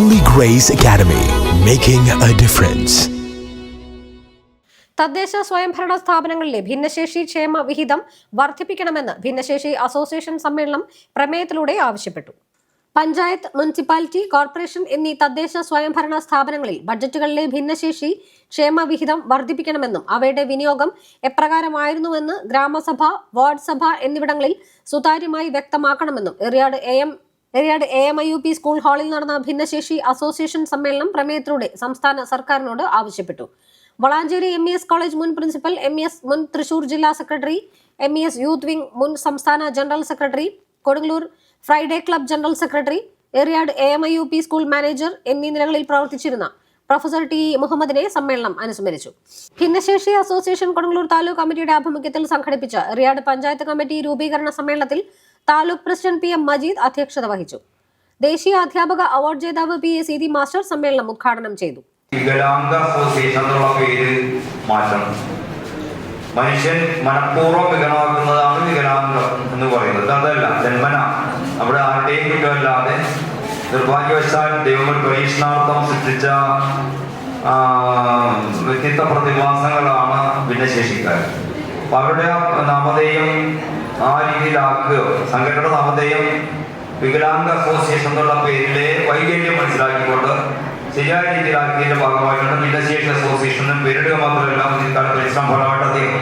Grace Academy, making a difference. തദ്ദേശ സ്വയംഭരണ സ്ഥാപനങ്ങളിലെ ഭിന്നശേഷി ക്ഷേമ വിഹിതം വർദ്ധിപ്പിക്കണമെന്ന് ഭിന്നശേഷി അസോസിയേഷൻ സമ്മേളനം പ്രമേയത്തിലൂടെ ആവശ്യപ്പെട്ടു പഞ്ചായത്ത് മുനിസിപ്പാലിറ്റി കോർപ്പറേഷൻ എന്നീ തദ്ദേശ സ്വയംഭരണ സ്ഥാപനങ്ങളിൽ ബഡ്ജറ്റുകളിലെ ഭിന്നശേഷി ക്ഷേമ വിഹിതം വർദ്ധിപ്പിക്കണമെന്നും അവയുടെ വിനിയോഗം എപ്രകാരമായിരുന്നുവെന്ന് ഗ്രാമസഭ വാർഡ് സഭ എന്നിവിടങ്ങളിൽ സുതാര്യമായി വ്യക്തമാക്കണമെന്നും Eriyad A M Eriyad A M I U P school ഹാളിൽ നടന്ന ഭിന്നശേഷി അസോസിയേഷൻ സമ്മേളനം പ്രമേയത്തിലൂടെ സംസ്ഥാന സർക്കാരിനോട് ആവശ്യപ്പെട്ടു. Valanchery M E S college മുൻ പ്രിൻസിപ്പൽ എം ഇ എസ് മുൻ തൃശൂർ ജില്ലാ secretary M E S youth wing മുൻ സംസ്ഥാന general secretary Kodungallur Friday club general secretary Eriyad A M I U P school manager എന്നീ നിലകളിൽ പ്രവർത്തിച്ചിരുന്ന പ്രൊഫസർ ടി മുഹമ്മദിനെ സമ്മേളനം അനുസ്മരിച്ചു. ഭിന്നശേഷി അസോസിയേഷൻ കൊടുങ്ങല്ലൂർ താലൂക്ക് കമ്മിറ്റിയുടെ ആഭിമുഖ്യത്തിൽ സംഘടിപ്പിച്ച റിയാട് പഞ്ചായത്ത് കമ്മിറ്റി രൂപീകരണ സമ്മേളനത്തിൽ taluk president P M Majeed അധ്യക്ഷത വഹിച്ചു. ദേശീയ അധ്യാപക അവാർഡ് ജേതാവ് പി എ സീതി മാസ്റ്റർ സമ്മേളനം ഉദ്ഘാടനം ചെയ്തു. വികലാംഗ അസോസിയേഷൻ എന്നുള്ള പേര് മനുഷ്യൻ മനഃപൂർവം വികലമാക്കുന്നതാണ് വികലാംഗം എന്ന് പറയുന്നത്. അതല്ല ജന്മന. അവിടെ ആരുടെയും കുറ്റമല്ലാതെ നിർഭാഗ്യവശാൽ ദൈവങ്ങൾ പരീക്ഷണാർത്ഥം സൃഷ്ടിച്ച വ്യക്തിത്വ പ്രതിഭാസങ്ങളാണ് ഭിന്നശേഷിക്കാർ. അവരുടെ നാമധേയം ആ രീതിയിലാക്കുക. സംഘടന നാമധേയം വികലാംഗ അസോസിയേഷൻ എന്നുള്ള പേരിലെ വൈകല്യം മനസ്സിലാക്കിക്കൊണ്ട് ശരിയായ രീതിയിലാക്കിയതിന്റെ ഭാഗമായിട്ടാണ് ഭിന്നശേഷി അസോസിയേഷനും പേരിടുക മാത്രമല്ല ഇതിൽക്കാലം പരിശ്രമം അദ്ദേഹം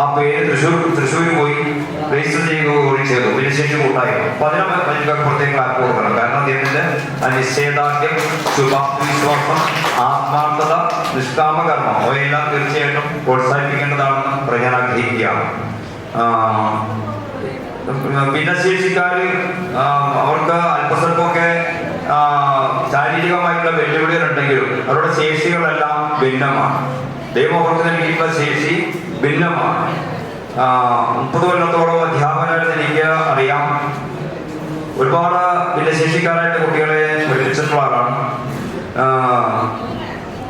ആ പേര് തൃശ്ശൂർ തൃശ്ശൂരിൽ പോയി രജിസ്റ്റർ ചെയ്യുക കൂടി ചെയ്തു. ഭിന്നശേഷി കൂട്ടായി. അപ്പൊ അതിനെ പ്രത്യേക ആപ്പ് കൊടുക്കണം. കാരണം അദ്ദേഹത്തിന്റെ ആ നിശ്ചയദാർഢ്യം ശുഭാപ്തിവിശ്വാസം ആത്മാർത്ഥത നിഷ്കാമകർമ്മം അവയെല്ലാം തീർച്ചയായിട്ടും പ്രോത്സാഹിപ്പിക്കേണ്ടതാണെന്ന് പറയാൻ ആഗ്രഹിക്കുകയാണ്. ആ, അവർക്ക് അല്പസ്വല്പമൊക്കെ ശാരീരികമായിട്ടുള്ള വെല്ലുവിളികളുണ്ടെങ്കിലും അവരുടെ ശേഷികളെല്ലാം ഭിന്നമാണ്. ദൈവം അവർക്ക് നൽകിയിട്ടുള്ള ശേഷി ഭിന്നമാണ്. മുപ്പത് കൊല്ലത്തോളം അധ്യാപകരായിട്ട് എനിക്ക് അറിയാം. ഒരുപാട് ഭിന്നശേഷിക്കാരായിട്ട് കുട്ടികളെ പഠിപ്പിച്ചിട്ടുള്ള ആളാണ്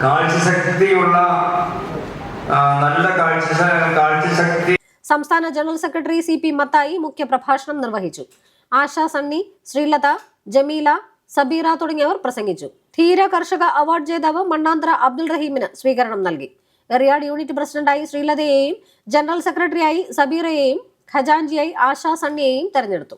കാഴ്ചശക്തിയുള്ള നല്ല കാഴ്ച കാഴ്ചശക്തി സംസ്ഥാന general secretary C P Mathai മുഖ്യപ്രഭാഷണം നിർവഹിച്ചു. ആശ സണ്ണി ശ്രീലത ജമീല സബീറ തുടങ്ങിയവർ പ്രസംഗിച്ചു. ധീര കർഷക അവാർഡ് ജേതാവ് മണ്ണാന്തര അബ്ദുൾ റഹീമിന് സ്വീകരണം നൽകി. എറിയാട് യൂണിറ്റ് പ്രസിഡന്റായി ശ്രീലതയെയും ജനറൽ സെക്രട്ടറിയായി സബീറയെയും ഖജാൻജിയായി ആശ സണ്ണിയെയും തെരഞ്ഞെടുത്തു.